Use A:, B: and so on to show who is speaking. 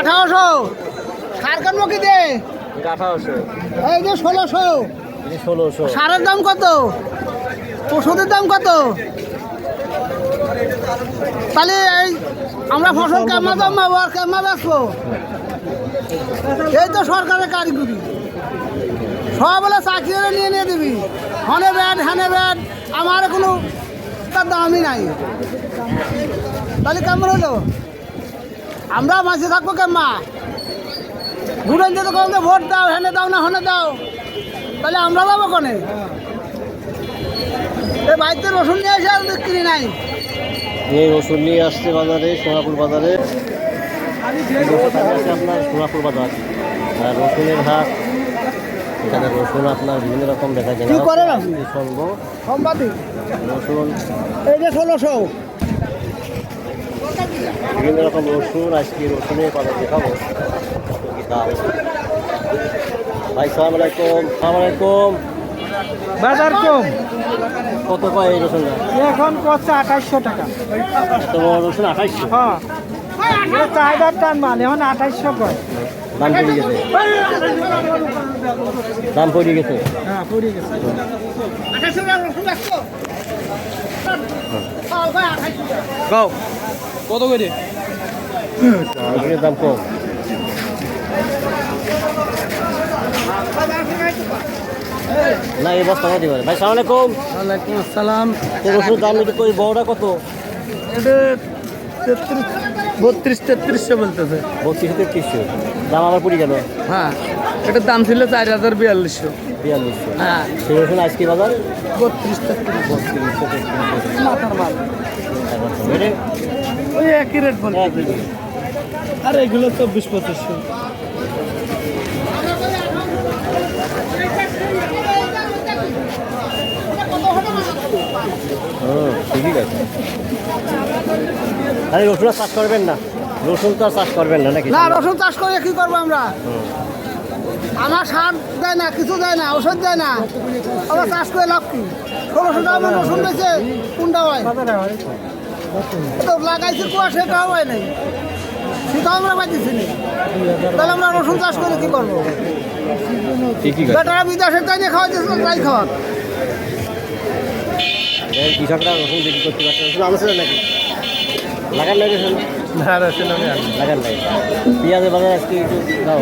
A: আঠারোশো। সারকান মুখি দে।
B: আঠারোশো।
A: এই যে ষোলোশো।
B: ষোলোশো।
A: সারের দাম কত? ওষুধের দাম কত? তাহলে এই আমরা ফসল কেমন জমাবো আর কেমন বেচবো? এই তো সরকারের কারিগরি। সব বলে চাকরি নিয়ে নিয়ে দিবি। হনে ব্যাট হ্যানে ব্যাট আমার কোনো তার দামই নাই। তাহলে কেমন হলো? আমরা মাসে থাকব কেমা ঘুরেন যেতে কম ভোট দাও হেনে দাও না হনে দাও। তাহলে আমরা যাব কনে? এই বাড়িতে রসুন নিয়ে এসে আর বিক্রি নাই।
B: এই রসুন নিয়ে আসছে বাজারে সোনাপুর বাজারে। আপনার সোনাপুর বাজার। আর রসুনের হাট এখানে রসুন আপনার বিভিন্ন রকম দেখা যায়।
A: কি করেন আপনি?
B: সঙ্গ
A: সম্পাদিক
B: রসুন।
A: এই যে ষোলোশো।
B: বিভিন্ন রকম রসুন আজকে রসুনের কথা দেখাবো ভাই সালাম আলাইকুম সালাম আলাইকুম।
A: বাজার কম।
B: কত কয় এই রসুনটা
A: এখন করছে আঠাইশশো টাকা।
B: এত বড় রসুন আঠাইশশো?
A: হ্যাঁ। চাহিদার টান মাল এখন আঠাইশশো কয়
B: দাম পড়ে গেছে। দাম পড়ে গেছে।
A: হ্যাঁ পড়ে গেছে।
C: কত করে?
B: দাম কম। না এই বস্তা কত পারে ভাই সালাম আলাইকুম।
A: ওয়ালাইকুম আসসালাম।
B: তো রসুনের দাম একটু কই বড়টা কত?
A: এটা তেত্রিশ বত্রিশ তেত্রিশশো বলতেছে।
B: বত্রিশশো তেত্রিশশো। দাম আবার পড়ে গেল
A: হ্যাঁ এটার দাম ছিল চার হাজার বিয়াল্লিশশো।
B: বিয়াল্লিশশো।
A: হ্যাঁ।
B: সেই রসুন আজকে বাজার
A: বত্রিশ তেত্রিশ।
B: বত্রিশশো
A: মাথার মাল। ওই একই রেট বলতে। আর এগুলো চব্বিশ পঁচিশশো
B: ঠিকই আছে। আরে রসুন আর চাষ করবেন না। রসুন তো আর চাষ করবেন না নাকি?
A: না রসুন চাষ করে কি করব আমরা? আমার সার দেয় না কিছু দেয় না ওষুধ দেয় না। আমরা চাষ করে লাভ কি? আমার রসুন বেছে কোনটা হয়? তো লাগাইছি কুয়া সেটাও হয় নাই। সেটাও আমরা পাইতেছি না। তাহলে আমরা রসুন চাষ করে কি করব? বেটারা বিদেশে তাই নিয়ে খাওয়াচ্ছে তাই খাওয়ার
B: এই কৃষকরা রসুন বিক্রি করতে পারছে রসুন আনছিল নাকি? লাগান নাই রসুন লাগান নাই। পেঁয়াজের বাজার আজকে একটু দাও।